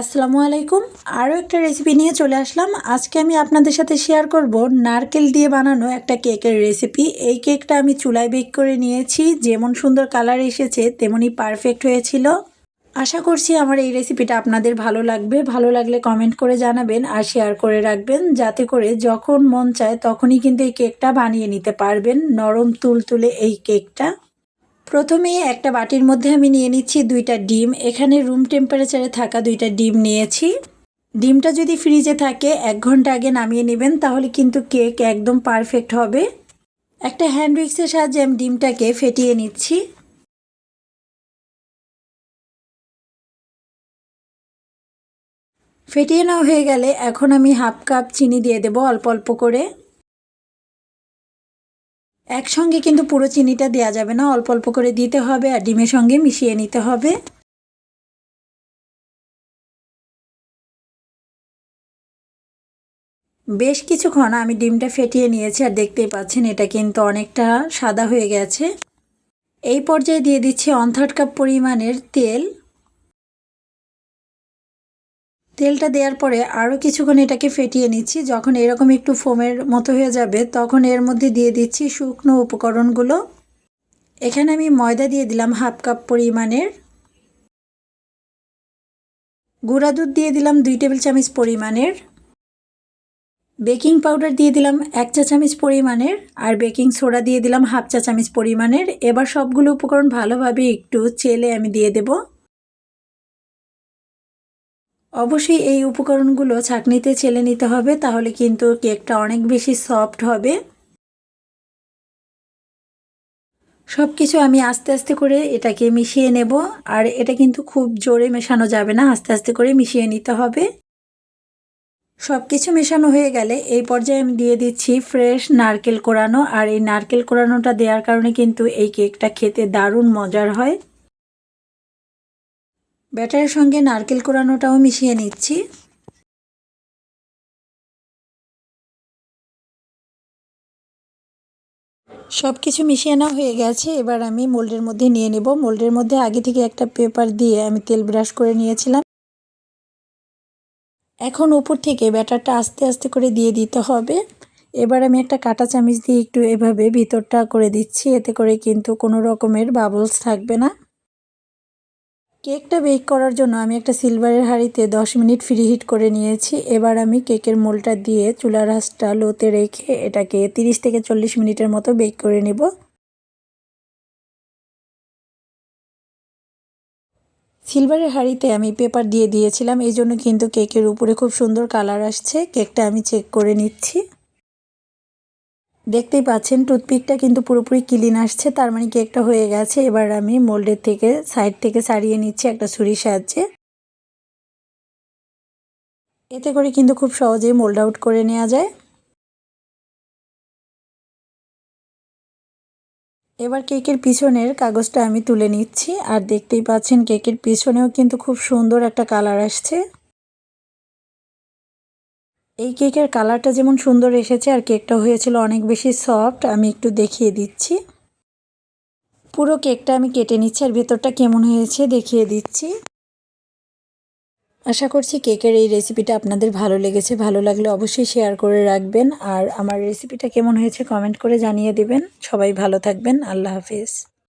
আসসালামু আলাইকুম। আরও একটা রেসিপি নিয়ে চলে আসলাম। আজকে আমি আপনাদের সাথে শেয়ার করব নারকেল দিয়ে বানানো একটা কেকের রেসিপি এই কেকটা আমি চুলায় বেক করে নিয়েছি। যেমন সুন্দর কালার এসেছে, তেমনই পারফেক্ট হয়েছিল। আশা করছি আমার এই রেসিপিটা আপনাদের ভালো লাগবে। ভালো লাগলে কমেন্ট করে জানাবেন আর শেয়ার করে রাখবেন। যাতে করে যখন মন চায় তখনই কিন্তু এই কেকটা বানিয়ে নিতে পারবেন। নরম তুলতুলে এই কেকটা। প্রথমে একটা বাটির মধ্যে আমি নিয়ে নিচ্ছি দুইটা ডিম। এখানে রুম টেম্পারেচারে থাকা দুইটা ডিম নিয়েছি। ডিমটা যদি ফ্রিজে থাকে, এক ঘণ্টা আগে নামিয়ে নেবেন, তাহলে কিন্তু কেক একদম পারফেক্ট হবে। একটা হ্যান্ড উইক্সের সাহায্যে আমি ডিমটাকে ফেটিয়ে নিচ্ছি। ফেটিয়ে নেওয়া হয়ে গেলে এখন আমি হাফ কাপ চিনি দিয়ে দেবো অল্প অল্প করে। একসঙ্গে কিন্তু পুরো চিনিটা দেওয়া যাবে না। অল্প অল্প করে দিতে হবে আর ডিমের সঙ্গে মিশিয়ে নিতে হবে। বেশ কিছুক্ষণ আমি ডিমটা ফেটিয়ে নিয়েছি আর দেখতেই পাচ্ছেন এটা কিন্তু অনেকটা সাদা হয়ে গেছে। এই পর্যায়ে দিয়ে দিচ্ছি ওয়ান থার্ড কাপ পরিমাণের তেল। তেলটা দেওয়ার পরে আরও কিছুক্ষণ এটাকে ফেটিয়ে নিচ্ছি। যখন এরকম একটু ফোমের মতো হয়ে যাবে, তখন এর মধ্যে দিয়ে দিচ্ছি শুকনো উপকরণগুলো। এখানে আমি ময়দা দিয়ে দিলাম হাফ কাপ পরিমাণের। গুঁড়া দুধ দিয়ে দিলাম দুই টেবিল চামচ পরিমাণের। বেকিং পাউডার দিয়ে দিলাম এক চা চামচ পরিমাণের। আর বেকিং সোডা দিয়ে দিলাম হাফ চা চামচ পরিমাণের। এবার সবগুলো উপকরণ ভালোভাবে একটু চেলে আমি দিয়ে দেবো। অবশ্যই এই উপকরণগুলো ছাঁকনিতে ছেলে নিতে হবে, তাহলে কিন্তু কেকটা অনেক বেশি সফট হবে। সব কিছু আমি আস্তে আস্তে করে এটাকে মিশিয়ে নেব, আর এটা কিন্তু খুব জোরে মেশানো যাবে না, আস্তে আস্তে করে মিশিয়ে নিতে হবে। সব কিছু মেশানো হয়ে গেলে এই পর্যায়ে আমি দিয়ে দিচ্ছি ফ্রেশ নারকেল কোরানো, আর এই নারকেল কোরানোটা দেওয়ার কারণে কিন্তু এই কেকটা খেতে দারুণ মজার হয়। ব্যাটারের সঙ্গে নারকেল কোরানোটাও মিশিয়ে নিচ্ছি। সব কিছু মিশিয়ে নেওয়া হয়ে গেছে। এবার আমি মোল্ডের মধ্যে নিয়ে নেব। মোল্ডের মধ্যে আগে থেকে একটা পেপার দিয়ে আমি তেল ব্রাশ করে নিয়েছিলাম। এখন উপর থেকে ব্যাটারটা আস্তে আস্তে করে দিয়ে দিতে হবে। এবার আমি একটা কাটা চামিচ দিয়ে একটু এভাবে ভিতরটা করে দিচ্ছি। এতে করে কিন্তু কোনো রকমের বাবলস থাকবে না। কেকটা বেক করার জন্য আমি একটা সিলভারের হাঁড়িতে 10 মিনিট ফ্রি হিট করে নিয়েছি। এবার আমি কেকের মোলটা দিয়ে চুলার হাঁসটা লোতে রেখে এটাকে 30 থেকে চল্লিশ মিনিটের মতো বেক করে নেব। সিলভারের হাঁড়িতে আমি পেপার দিয়ে দিয়েছিলাম এই জন্য কিন্তু কেকের উপরে খুব সুন্দর কালার আসছে। কেকটা আমি চেক করে নিচ্ছি। দেখতেই পাচ্ছেন, টুথপিকটা কিন্তু পুরোপুরি ক্লিন আসছে, তার মানে কেকটা হয়ে গেছে। এবার আমি মোল্ডের থেকে, সাইড থেকে সারিয়ে নিচ্ছি একটা ছুরির সাহায্যে। এতে করে কিন্তু খুব সহজেই মোল্ড আউট করে নেওয়া যায়। এবার কেকের পিছনের কাগজটা আমি তুলে নিচ্ছি, আর দেখতেই পাচ্ছেন, কেকের পিছনেও কিন্তু খুব সুন্দর একটা কালার আসছে। এই কেকের কালারটা যেমন সুন্দর এসেছে আর কেকটা হয়েছিল অনেক বেশি সফট, আমি একটু দেখিয়ে দিচ্ছি। পুরো কেকটা আমি কেটে নিচ্ছি আর ভেতরটা কেমন হয়েছে দেখিয়ে দিচ্ছি। আশা করছি কেকের এই রেসিপিটা আপনাদের ভালো লেগেছে, ভালো লাগলে অবশ্যই শেয়ার করে রাখবেন। আর আমার রেসিপিটা কেমন হয়েছে কমেন্ট করে জানিয়ে দেবেন। সবাই ভালো থাকবেন, আল্লাহ হাফিজ।